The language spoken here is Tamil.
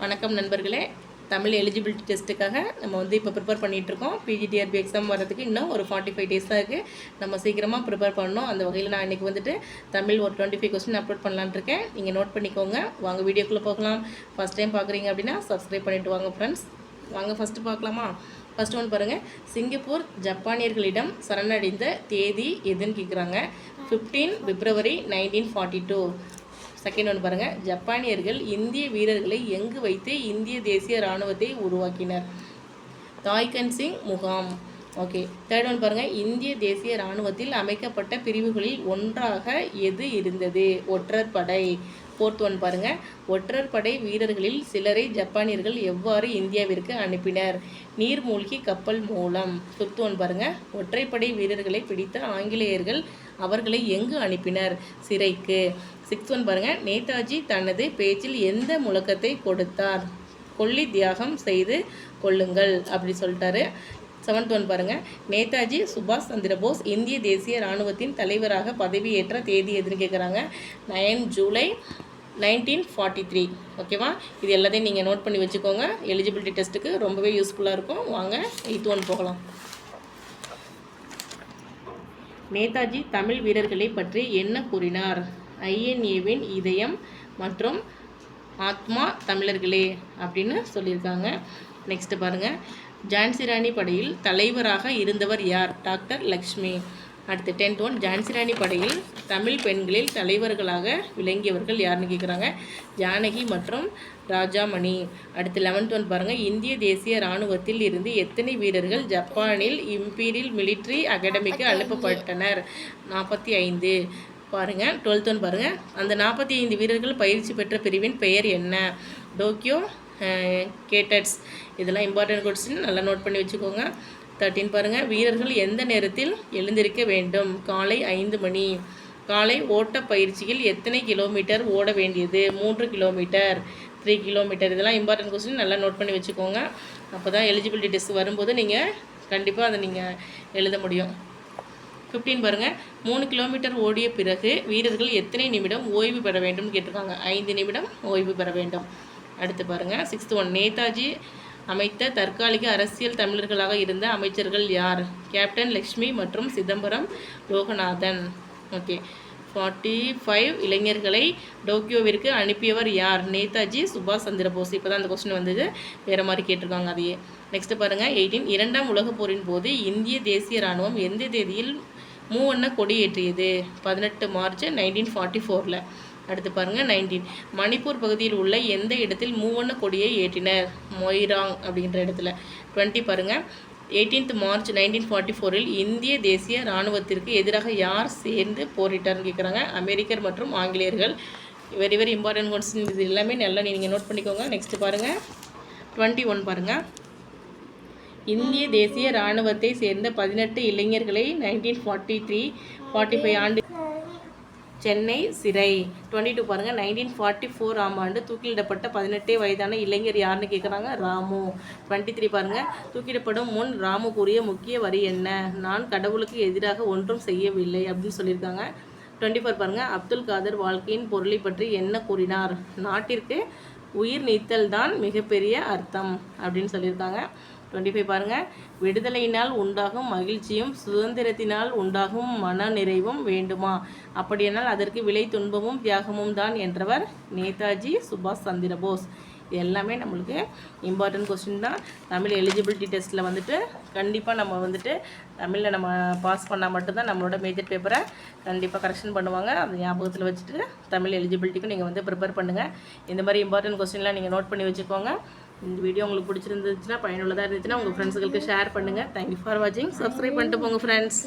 வணக்கம் நண்பர்களே. தமிழ் எலிஜிபிலிட்டி டெஸ்ட்டுக்காக நம்ம வந்து இப்போ ப்ரிப்பேர் பண்ணிகிட்ருக்கோம் பிஜிடிஆர்பி எக்ஸாம் வரதுக்கு இன்னும் ஒரு ஃபார்ட்டி ஃபைவ் டேஸ் தான் இருக்குது நம்ம சீக்கிரமாக ப்ரிப்பேர் பண்ணணும். அந்த வகையில் நான் இன்றைக்கி வந்துட்டு தமிழ் ஒரு டுவெண்ட்டி ஃபைவ் கொஸ்டின் அப்லோட் பண்ணலான்னு இருக்கேன். நீங்கள் நோட் பண்ணிக்கோங்க. வாங்க வீடியோக்குள்ளே போகலாம். ஃபஸ்ட் டைம் பார்க்குறீங்க அப்படின்னா சப்ஸ்கிரைப் பண்ணிவிட்டு வாங்க ஃப்ரெண்ட்ஸ் வாங்க ஃபஸ்ட்டு பார்க்கலாமா? ஃபஸ்ட் ஒன் பாருங்கள் சிங்கப்பூர் ஜப்பானியர்களிடம் சரணடைந்த தேதி எதுன்னு கேட்குறாங்க fifteen February nineteen forty two second ஒன்று பாருங்கள் ஜப்பானியர்கள் இந்திய வீரர்களை எங்கு வைத்து இந்திய தேசிய இராணுவத்தை உருவாக்கினர்? தாய்கன் சிங் முகாம். ஓகே தேர்ட் ஒன் பாருங்கள் இந்திய தேசிய இராணுவத்தில் அமைக்கப்பட்ட பிரிவுகளில் ஒன்றாக எது இருந்தது? ஒற்றர் படை ஃபோர்த் ஒன் பாருங்கள் ஒற்றர் படை வீரர்களில் சிலரை ஜப்பானியர்கள் எவ்வாறு இந்தியாவிற்கு அனுப்பினர்? நீர்மூழ்கி கப்பல் மூலம். ஃபிஃப்த் ஒன் பாருங்கள் ஒற்றைப்படை வீரர்களை பிடித்த ஆங்கிலேயர்கள் அவர்களை எங்கு அனுப்பினர்? சிறைக்கு. சிக்ஸ்த் ஒன் பாருங்கள் நேதாஜி தனது பேச்சில் எந்த முழக்கத்தை கொடுத்தார்? கொல்லி தியாகம் செய்து கொள்ளுங்கள் அப்படி சொல்லிட்டாரு. செவன்த் ஒன் பாருங்கள் நேதாஜி சுபாஷ் சந்திர போஸ் இந்திய தேசிய இராணுவத்தின் தலைவராக பதவியேற்ற தேதி எதுன்னு கேட்குறாங்க nine July nineteen forty three ஓகேவா? இது எல்லாத்தையும் நீங்கள் நோட் பண்ணி வச்சுக்கோங்க. எலிஜிபிலிட்டி டெஸ்ட்டுக்கு ரொம்பவே யூஸ்ஃபுல்லாக இருக்கும். வாங்க எயித் ஒன் போகலாம். நேதாஜி தமிழ் வீரர்களை பற்றி என்ன கூறினார்? ஐஎன்ஏவின் இதயம் மற்றும் ஆத்மா தமிழர்களே அப்படின்னு சொல்லியிருக்காங்க. நெக்ஸ்ட்டு பாருங்கள் ஜான்சி ராணி படையில் தலைவராக இருந்தவர் யார்? டாக்டர் லக்ஷ்மி. அடுத்து டென்த் ஒன். ஜான்சி ராணி படையில் தமிழ் பெண்களில் தலைவர்களாக விளங்கியவர்கள் யாருன்னு கேட்குறாங்க ஜானகி மற்றும் ராஜாமணி. அடுத்து லெவன்த் ஒன் பாருங்கள் இந்திய தேசிய இராணுவத்தில் இருந்து எத்தனை வீரர்கள் ஜப்பானில் இம்பீரியல் மிலிட்ரி அகாடமிக்கு அனுப்பப்பட்டனர்? நாற்பத்தி ஐந்து. பாருங்கள் டுவெல்த் ஒன் பாருங்கள் அந்த நாற்பத்தி ஐந்து வீரர்கள் பயிற்சி பெற்ற பிரிவின் பெயர் என்ன? Tokyo cadets. இதெல்லாம் இம்பார்ட்டன்ட் கொஸ்டின் நல்லா நோட் பண்ணி வச்சுக்கோங்க. தேர்ட்டின் பாருங்கள் வீரர்கள் எந்த நேரத்தில் எழுந்திருக்க வேண்டும்? காலை ஐந்து மணி. காலை ஓட்ட பயிற்சியில் எத்தனை கிலோமீட்டர் ஓட வேண்டியது? மூன்று கிலோமீட்டர் த்ரீ கிலோமீட்டர் இதெல்லாம் இம்பார்ட்டன்ட் கொஸ்டின் நல்லா நோட் பண்ணி வச்சுக்கோங்க. அப்போ தான் எலிஜிபிலிட்டி டெஸ்ட் வரும்போது நீங்கள் கண்டிப்பாக அதை நீங்கள் எழுத முடியும். ஃபிஃப்டீன் பாருங்கள் மூணு கிலோமீட்டர் ஓடிய பிறகு வீரர்கள் எத்தனை நிமிடம் ஓய்வு பெற வேண்டும்? கேட்டிருக்காங்க. ஐந்து நிமிடம் ஓய்வு பெற வேண்டும். அடுத்து பாருங்கள் சிக்ஸ்த் ஒன் நேதாஜி அமைத்த தற்காலிக அரசியல் தமிழர்களாக இருந்த அமைச்சர்கள் யார்? கேப்டன் லக்ஷ்மி மற்றும் Chidambaram Loganathan. Okay forty five இளைஞர்களை டோக்கியோவிற்கு அனுப்பியவர் யார்? நேதாஜி சுபாஷ் சந்திர போஸ். இப்போ தான் அந்த கொஸ்டின் வந்தது. வேறு மாதிரி கேட்டிருக்காங்க அதையே. நெக்ஸ்ட்டு பாருங்கள் எயிட்டீன் இரண்டாம் உலகப் போரின் போது இந்திய தேசிய இராணுவம் எந்த தேதியில் மூவண்ண கொடியேற்றியது? பதினெட்டு மார்ச் நைன்டீன் ஃபார்ட்டி ஃபோரில் அடுத்து பாருங்கள் நைன்டீன் மணிப்பூர் பகுதியில் உள்ள எந்த இடத்தில் மூவண்ண கொடியை ஏற்றினர்? மொய்ராங் அப்படின்ற இடத்துல. டுவெண்ட்டி பாருங்கள் எயிட்டீன்த் மார்ச் நைன்டீன் ஃபார்ட்டி ஃபோரில் இந்திய தேசிய இராணுவத்திற்கு எதிராக யார் சேர்ந்து போரிட்டார்னு கேட்குறாங்க அமெரிக்கர் மற்றும் ஆங்கிலேயர்கள். வெரி வெரி இம்பார்ட்டன்ட் கொஸ்டின் இது எல்லாமே நல்லா நீங்கள் நோட் பண்ணிக்கோங்க. நெக்ஸ்ட்டு பாருங்கள் டுவெண்ட்டி ஒன் பாருங்கள் இந்திய தேசிய இராணுவத்தை சேர்ந்த பதினெட்டு இளைஞர்களை nineteen forty three forty five ஆண்டு சென்னை சிறை. டுவெண்ட்டி டூ பாருங்கள் நைன்டீன் ஃபார்ட்டி ஃபோர் ஆம் ஆண்டு தூக்கிலிடப்பட்ட பதினெட்டே வயதான இளைஞர் யாருன்னு கேட்குறாங்க ராமு. டுவெண்ட்டி த்ரீ பாருங்கள் தூக்கிடப்படும் முன் ராமு கூறிய முக்கிய வரி என்ன? நான் கடவுளுக்கு எதிராக ஒன்றும் செய்யவில்லை அப்படின்னு சொல்லியிருக்காங்க. டுவெண்ட்டி ஃபோர் பாருங்கள் அப்துல் காதர் வாழ்க்கையின் பொருளை பற்றி என்ன கூறினார்? நாட்டிற்கு உயிர் நீத்தல் தான் மிகப்பெரிய அர்த்தம் அப்படின்னு சொல்லியிருக்காங்க. டுவெண்ட்டி ஃபைவ் பாருங்கள் விடுதலையினால் உண்டாகும் மகிழ்ச்சியும் சுதந்திரத்தினால் உண்டாகும் மன நிறைவும் வேண்டுமா? அப்படியானால் அதற்கு விலை துன்பமும் தியாகமும் தான் என்றவர் நேதாஜி சுபாஷ் சந்திர போஸ். இது எல்லாமே நம்மளுக்கு இம்பார்ட்டன்ட் கொஸ்டின் தான். தமிழ் எலிஜிபிலிட்டி டெஸ்ட்டில் வந்துட்டு கண்டிப்பாக நம்ம வந்துட்டு தமிழில் நம்ம பாஸ் பண்ணால் மட்டும்தான் நம்மளோட மேஜர் பேப்பரை கண்டிப்பாக கரெக்ஷன் பண்ணுவாங்க. அந்த ஞாபகத்தில் வச்சுட்டு தமிழ் எலிஜிபிலிட்டிக்கும் நீங்கள் வந்து ப்ரிப்பேர் பண்ணுங்கள் இந்த மாதிரி இம்பார்ட்டன்ட் கொஸ்டின்லாம் நீங்கள் நோட் பண்ணி வச்சுக்கோங்க. இந்த வீடியோ உங்களுக்கு பிடிச்சிருந்துச்சுன்னா பயனுள்ளதாக இருந்துச்சுன்னா உங்கள் ஃப்ரெண்ட்ஸுகளுக்கு ஷேர் பண்ணுங்கள் தேங்க்யூ ஃபார் வாட்சிங் சப்ஸ்கிரைப் பண்ணிட்டு போங்க ஃப்ரெண்ட்ஸ்